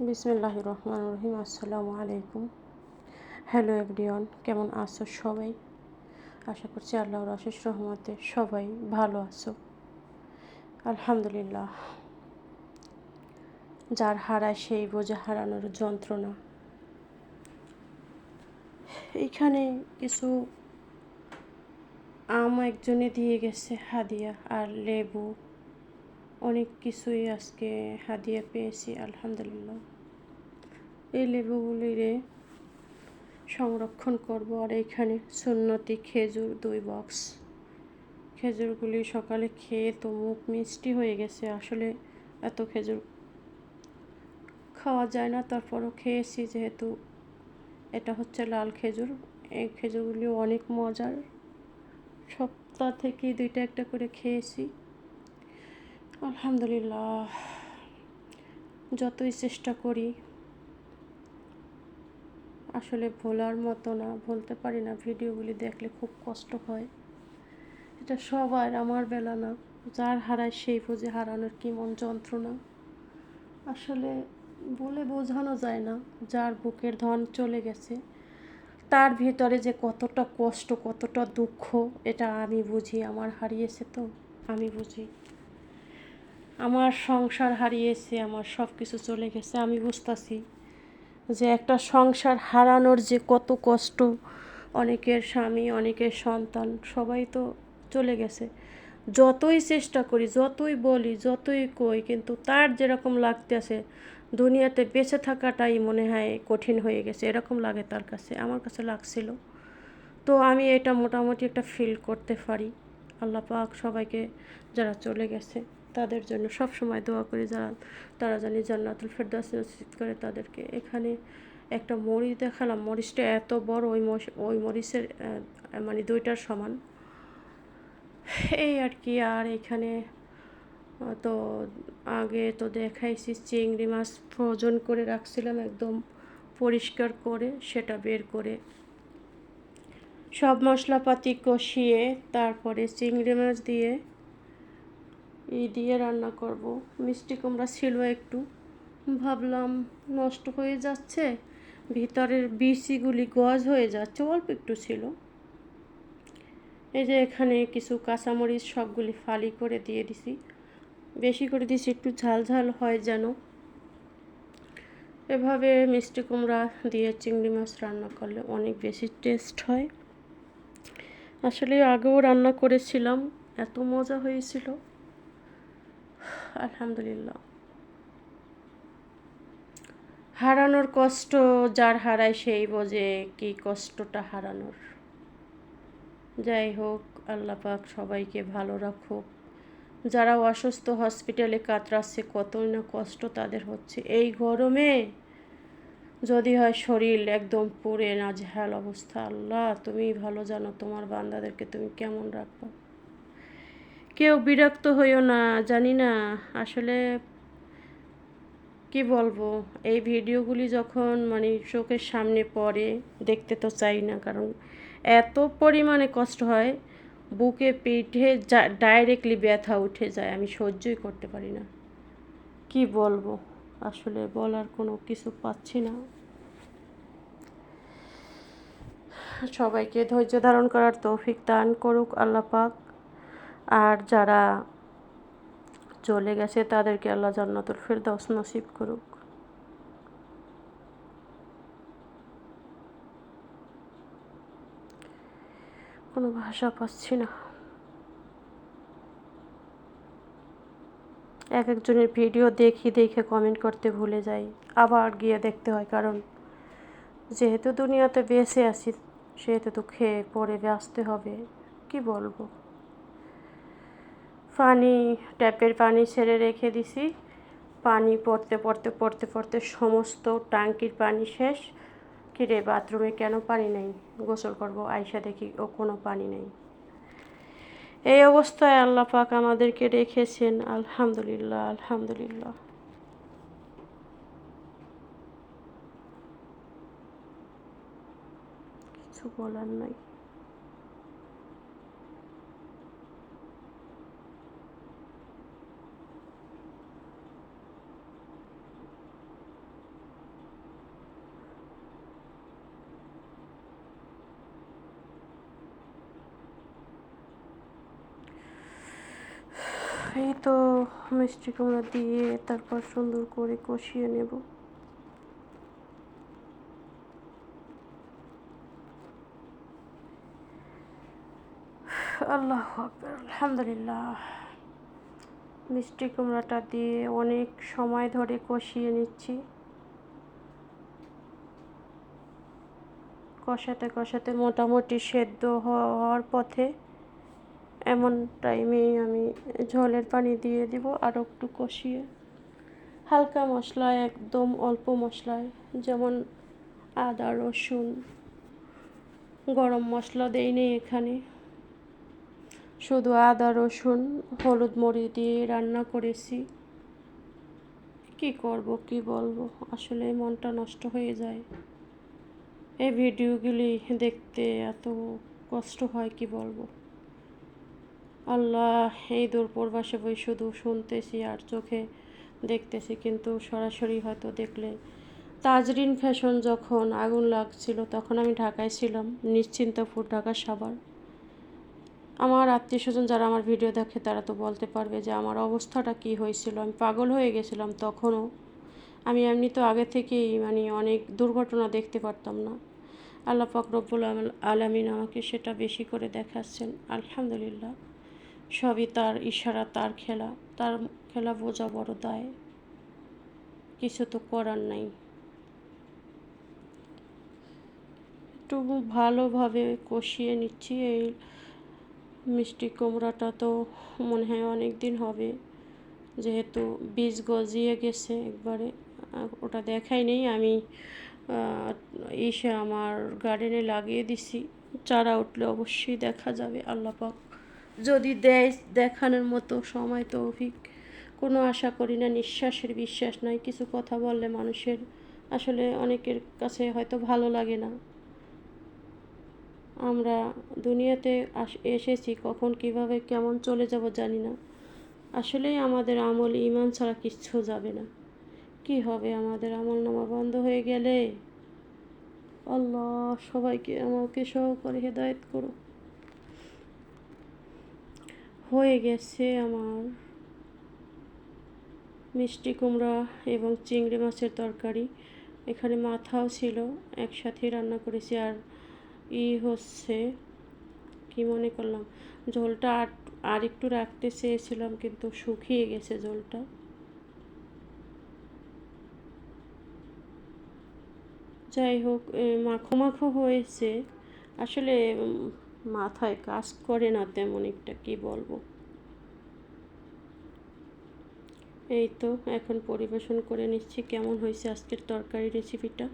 বিসমিল্লাহ রহমান রহিম আসসালামু আলাইকুম। হ্যালো এভরিওয়ান, কেমন আছো সবাই? আশা করছি আল্লাহর অশেষ রহমতে সবাই ভালো আছো। আলহামদুলিল্লাহ। যার হারায় সেই বোঝা হারানোর যন্ত্রণা। এইখানে কিছু আম একজনে দিয়ে গেছে, হাদিয়া আর লেবু। অনেক কিছুই আজকে হাদিয়া পেয়েছি, আলহামদুলিল্লাহ। এই লেবুগুলিরে সংরক্ষণ করব আর এইখানে সুন্নতি খেজুর দুই বক্স। খেজুরগুলি সকালে খেয়ে তো মুখ মিষ্টি হয়ে গেছে, আসলে এত খেজুর খাওয়া যায় না, তারপরও খেয়েছি যেহেতু এটা হচ্ছে লাল খেজুর। এই খেজুরগুলি অনেক মজার। সপ্তাহ থেকে দুইটা একটা করে খেয়েছি। আলহামদুলিল্লাহ, যতই চেষ্টা করি, আসলে ভোলার মতো না, বলতে পারি না, ভিডিওগুলি দেখলে খুব কষ্ট হয়। এটা সবার, আমার বেলা না, যার হারায় সেই বুঝে হারানোর কি মন যন্ত্রণা। আসলে বলে বোঝানো যায় না, যার বুকের ধন চলে গেছে, তার ভিতরে যে কতটা কষ্ট, কতটা দুঃখ, এটা আমি বুঝি, আমার হারিয়েছে তো, আমি বুঝি। আমার সংসার হারিয়েছে, আমার সব কিছু চলে গেছে। আমি বুঝতেছি যে একটা সংসার হারানোর যে কত কষ্ট, অনেকের স্বামী, অনেকের সন্তান, সবাই তো চলে গেছে। যতই চেষ্টা করি, যতই বলি, যতই কই, কিন্তু তার যেরকম লাগতেছে, দুনিয়াতে বেঁচে থাকাটাই মনে হয় কঠিন হয়ে গেছে। এরকম লাগে তার কাছে, আমার কাছে লাগছিল। তো আমি এটা মোটামুটি একটা ফিল করতে পারি। আল্লাহ পাক সবাইকে, যারা চলে গেছে। তাদের জন্য সব সময় দোয়া করি যারা তারা জানি জান্নাতুল ফেরদাস নসিব করে তাদেরকে। এখানে একটা মরিচ দেখালাম, মরিচটা এত বড়, ওই ওই মরিচের মানে দুইটার সমান। এই আর কি আর এখানে তো আগে তো দেখাইছি চিংড়ি মাছ ফ্রোজন করে রাখছিলাম একদম পরিষ্কার করে, সেটা বের করে। সব মশলাপাতি কষিয়ে তারপরে চিংড়ি মাছ দিয়ে ই দিয়ে রান্না করব। মিষ্টি কুমড়া ছিল একটু। ভাবলাম, নষ্ট হয়ে যাচ্ছে, ভিতরের বিচিগুলি গজ হয়ে যাচ্ছে, অল্প একটু ছিল। এই যে এখানে কিছু কাঁচামরিচ সবগুলি ফালি করে দিয়ে দিছি। বেশি করে দিছি, একটু ঝাল ঝাল হয় যেন। এভাবে মিষ্টি কুমড়া দিয়ে চিংড়ি মাছ রান্না করলে অনেক বেশি টেস্ট হয়। আসলে আগেও রান্না করেছিলাম, এত মজা হয়েছিল। আলহামদুলিল্লাহ। হারানোর কষ্ট, যার হারায় সেই বোঝে কি কষ্টটা হারানোর। যাই হোক, আল্লাহ পাক সবাইকে ভালো রাখুক। যারা অসুস্থ হসপিটালে কাতরাচ্ছে, কতই না কষ্ট তাদের হচ্ছে। এই গরমে যদি হয় শরীর একদম পুড়ে নাজেহাল অবস্থা, আল্লাহ তুমি ভালো জানো, তোমার বান্দাদেরকে তুমি কেমন রাখবা? কেউ বিরক্ত হইও না, জানি না। আসলে কি বলব, এই ভিডিওগুলি যখন মানে চোখের সামনে পড়ে, দেখতে তো চাই না, কারণ এত পরিমাণে কষ্ট হয়, বুকে পিঠে ডাইরেক্টলি ব্যথা উঠে যায়, আমি সহ্যই করতে পারি না। কি বলব, আসলে বলার কোনো কিছু পাচ্ছি না। সবাইকে ধৈর্য ধারণ করার তৌফিক দান করুক আল্লাহ পাক। আর যারা চলে গেছে, তাদেরকে আল্লাহ জান্নাতুল ফেরদাউস নসিব করুক। কোনো ভাষা পাচ্ছি না। এক একজনের ভিডিও দেখি, দেখে কমেন্ট করতে ভুলে যাই। আবার গিয়ে দেখতে হয়, কারণ যেহেতু দুনিয়াতে বেঁচে আছি, সেহেতু তো খেয়ে পরে ব্যস্ত হবে, কি বলব? পানি, ট্যাপের পানি ছেড়ে রেখে দিছি। পানি পড়তে পড়তে পড়তে পড়তে সমস্ত ট্যাঙ্কির পানি শেষ। কিরে বাথরুমে কেন পানি নেই? গোসল করব আয়সা দেখি ও কোনো পানি নেই। এই অবস্থায় আল্লাহ পাক আমাদেরকে রেখেছেন। আলহামদুলিল্লাহ আলহামদুলিল্লাহ। কিছু বলার নাই। এই তো মিষ্টি কুমড়া দিয়ে তারপর সুন্দর করে কষিয়ে নেব। আল্লাহ আলহামদুলিল্লাহ। মিষ্টি কুমড়াটা দিয়ে অনেক সময় ধরে কষিয়ে নিচ্ছি। কষাতে কষাতে মোটামুটি সেদ্ধ হওয়ার পথে এমন টাইমেই আমি ঝোলের পানি দিয়ে দিব আর একটু কষিয়ে। হালকা মশলায় একদম অল্প মশলায়, যেমন আদা, রসুন। গরম মশলা দেই নেই এখানে। শুধু আদা, রসুন, হলুদ মরিচ দিয়ে রান্না করেছি। কি করব, কি বলব? আসলে মনটা নষ্ট হয়ে যায়। এই ভিডিওগুলি দেখতে এত কষ্ট হয়, কি বলব? আল্লাহ এই দূর প্রবাসে বই শুধু শুনতেছি আর চোখে দেখতেছি, কিন্তু সরাসরি হয়তো দেখলে। তাজরিন ফ্যাশন যখন আগুন লাগছিল, তখন আমি ঢাকায় ছিলাম নিশ্চিন্তপুর ঢাকা সাবার আমার আত্মীয় স্বজন যারা আমার ভিডিও দেখে, তারা তো বলতে পারবে যে আমার অবস্থাটা কি হয়েছিল। আমি পাগল হয়ে গেছিলাম তখনও। আমি এমনি তো আগে থেকেই মানে অনেক দুর্ঘটনা দেখতে পারতাম না। আল্লাহ পাক রব্বুল আলমিন আমাকে সেটা বেশি করে দেখাচ্ছেন। আলহামদুলিল্লাহ। সবই তার ইশারা, তার খেলা। তার খেলা বোঝা বড় দায়। কিছু তো করার নাই। একটু ভালোভাবে কষিয়ে নিচ্ছি। এই মিষ্টি কুমড়াটা তো মনে হয় অনেক দিন হবে। যেহেতু বীজ গজিয়ে গেছে একবারে। ওটা দেখাই নেই। আমি এসে আমার গার্ডেনে লাগিয়ে দিছি। চারা উঠলে অবশ্যই দেখা যাবে আল্লাপাক যদি দেয় দেখানোর মতো সময় তৌফিক কোনো আশা করি না, নিঃশ্বাসের বিশ্বাস নাই কিছু কথা বললে মানুষের আসলে অনেকের কাছে হয়তো ভালো লাগে না। আমরা দুনিয়াতে এসেছি, কখন কীভাবে কেমন চলে যাব জানি না। আসলেই আমাদের আমল ইমান ছাড়া কিচ্ছু যাবে না। কি হবে আমাদের আমল নামা বন্ধ হয়ে গেলে? আল্লাহ সবাইকে আমাকে সহকারে হেদায়ত করো হয়ে গেছে আমার। মিষ্টি কুমড়া এবং চিংড়ি মাছের তরকারি। এখানে মাথাও ছিল একসাথে রান্না করেছি আর ই হচ্ছে, কি মনে করলাম, ঝোলটা আর আর একটু রাখতে চেয়েছিলাম কিন্তু শুকিয়ে গেছে ঝোলটা। যাই হোক মাখো মাখো হয়েছে। আসলে মাথায় কাজ করে না তেমন একটা, কি বলব? এই তো, এখন পরিবেশন করে নিচ্ছি, কেমন হয়েছে আজকের তরকারি রেসিপিটা